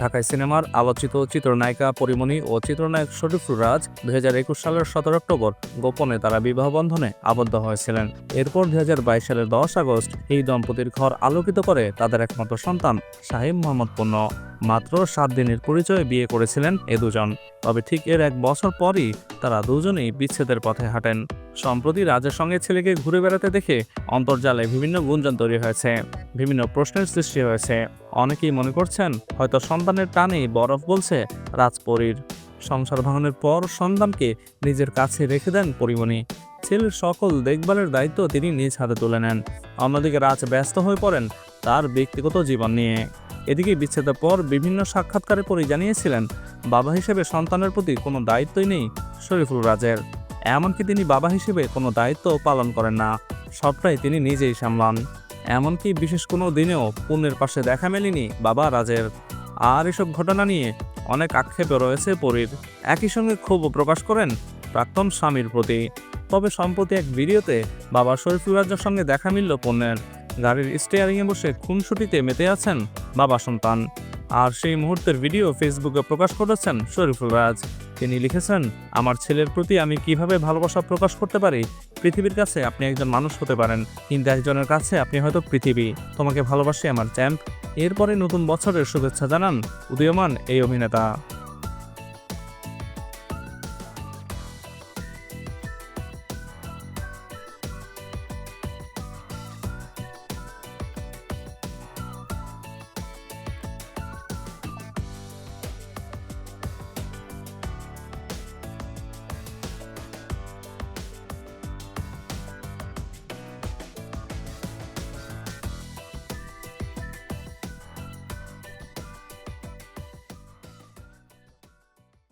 ঢাকায় সিনেমার আলোচিত চিত্রনায়িকা পরিমণি ও চিত্রনায়ক শরীফুর রাজ দু হাজার একুশ সালের সতেরো অক্টোবর গোপনে তারা বিবাহ বন্ধনে আবদ্ধ হয়েছিলেন। এরপর দু হাজার বাইশ সালের দশ আগস্ট এই দম্পতির ঘর আলোকিত করে তাদের একমাত্র সন্তান, শাহিম মোহাম্মদ পূর্ণ। মাত্র সাত দিনের পরিচয়ে বিয়ে করেছিলেন এ দুজন। তবে ঠিক এর এক বছর পরই তারা দুজনেই বিচ্ছেদের পথে হাঁটেন। সম্প্রতি রাজের সঙ্গে ছেলেকে ঘুরে বেড়াতে দেখে অন্তর্জালে বিভিন্ন গুঞ্জন তৈরি হয়েছে, বিভিন্ন প্রশ্নের সৃষ্টি হয়েছে। অনেকেই মনে করছেন, হয়তো সন্তানের টানেই বরফ বলছে রাজপরীর। সংসার ভাঙনের পর সন্তানকে নিজের কাছে রেখে দেন পরিমণি। ছেলের সকল দেখভালের দায়িত্ব তিনি নিজ হাতে তুলে নেন। অন্যদিকে রাজ ব্যস্ত হয়ে পড়েন তার ব্যক্তিগত জীবন নিয়ে। এদিকে বিচ্ছেদের পর বিভিন্ন সাক্ষাৎকারে পরে জানিয়েছিলেন, বাবা হিসেবে সন্তানের প্রতি কোনো দায়িত্বই নেই শরীফুল রাজের। এমনকি তিনি বাবা হিসেবে কোনো দায়িত্ব পালন করেন না। সবটাই তিনি নিজেই সামলান। এমনকি বিশেষ কোনো দিনেও পুণ্যের পাশে দেখা মেলেনি বাবা রাজের। আর এসব ঘটনা নিয়ে অনেক আক্ষেপে রয়েছে পরীর। একই সঙ্গে ক্ষোভ প্রকাশ করেন প্রাক্তন স্বামীর প্রতি। তবে সম্প্রতি এক ভিডিওতে বাবা শরীফুল রাজ্যের সঙ্গে দেখা মিলল পণ্যের। গাড়ির স্টিয়ারিংয়ে বসে খুনসুটিতে মেতে আছেন বাবা সন্তান। আর সেই মুহূর্তের ভিডিও ফেসবুকে প্রকাশ করেছেন শরীফুল রাজ। তিনি লিখেছেন, আমার ছেলের প্রতি আমি কীভাবে ভালোবাসা প্রকাশ করতে পারি? পৃথিবীর কাছে আপনি একজন মানুষ হতে পারেন। কিন্তু একজনের কাছে আপনি হয়তো পৃথিবী। তোমাকে ভালোবাসি আমার চ্যাম্প এরপরে নতুন বছরের শুভেচ্ছা জানান উদীয়মান এই অভিনেতা।